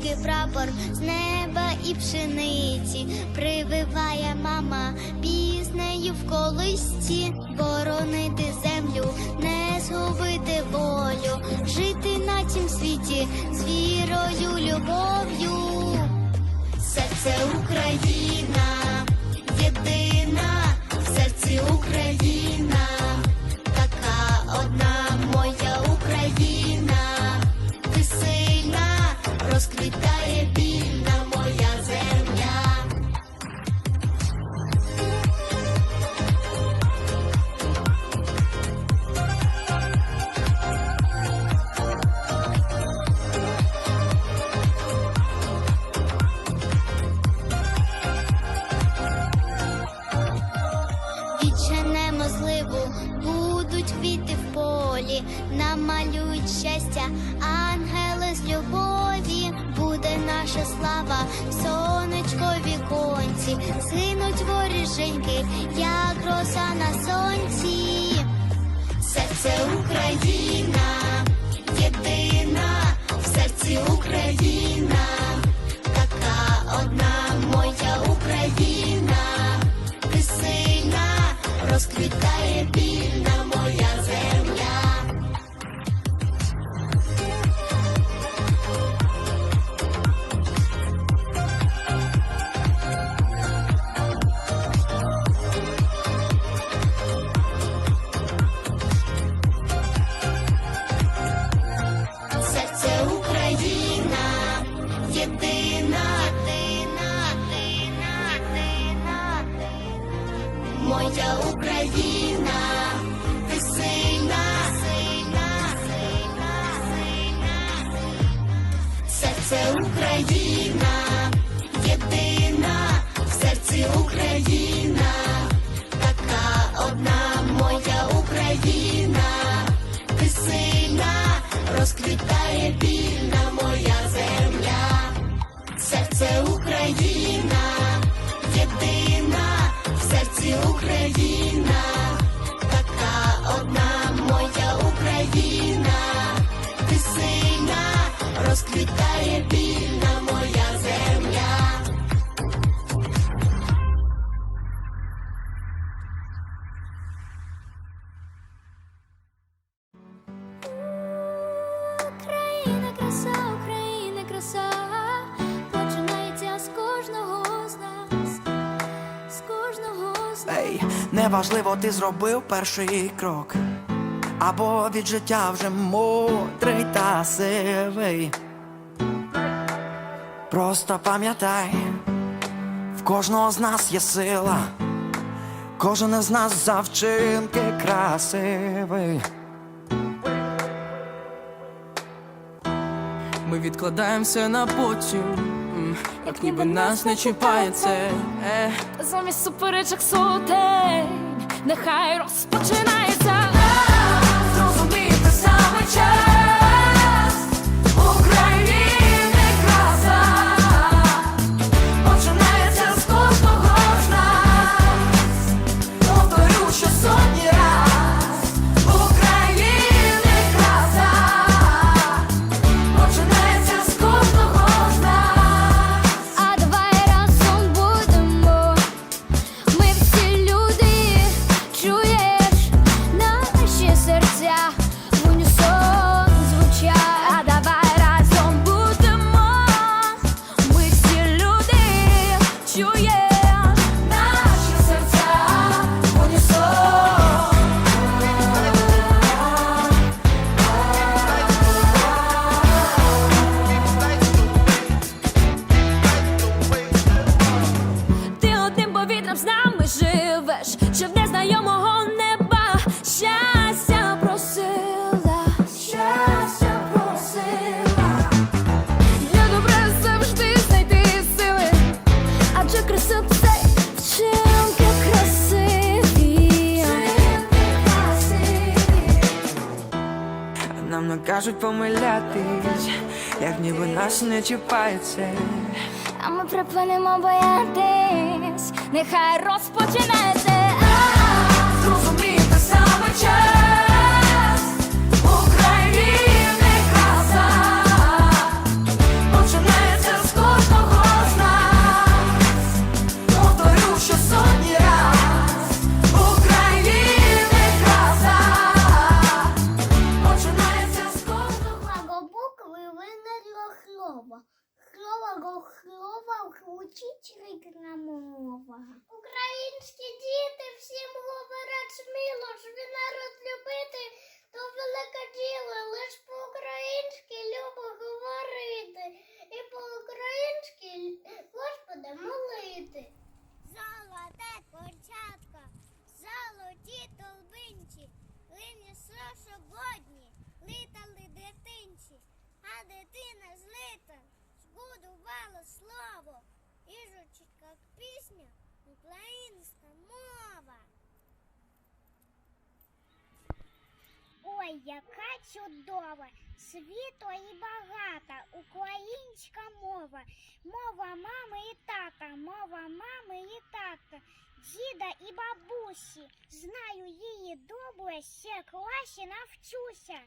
український прапор з неба і пшениці. Прививає мама піснею в колисці, боронити землю, не згубити волю, жити на цім світі з вірою, любов'ю. Серце Україна, щастя, ангели з любові, буде наша слава, сонечко віконці, згинуть воріженьки, як роса на сонці. Серце Україна, єдина, в серці Україна, така одна моя Україна, ти сильна, розквітає вільна моя моя Україна, ти сильна, сильна, сильна, сильна, серце Україна, єдина, в серці Україна, така одна моя Україна, ти сильна, розквітає вільна моя земля, серце Україна, Україна, така одна моя Україна, ти сильна, розквітає вільна моя земля. Україна, краса, Україна, краса, Ей, неважливо, ти зробив перший крок, або від життя вже мудрий та сивий. Просто пам'ятай, в кожного з нас є сила, кожен із нас за вчинки красивий. Ми відкладаємося на потім, м, ніби нас не чіпає це. Е. Замість суперечок сутень, нехай розпочинається. Кажуть помилятись, як ніби нас не чіпається. А ми припинимо боятись, нехай розпочинеться. Зрозуміти саме час хлова, учителька мова. Українські діти всім говорять сміло, що ви народ любити, то велике діло, лиш по-українськи любо говорити, і по-українськи Господа молити. Золоте курчатка, золоті толбинці, лині сошогодні, литали дитинці, а дитина злита, збудувала слово, і жучить, як пісня, українська мова. Ой, яка чудова, світло і багата українська мова, мова мами і тата, мова мами і тата, діда і бабусі. Знаю її добре, ще класі навчуся.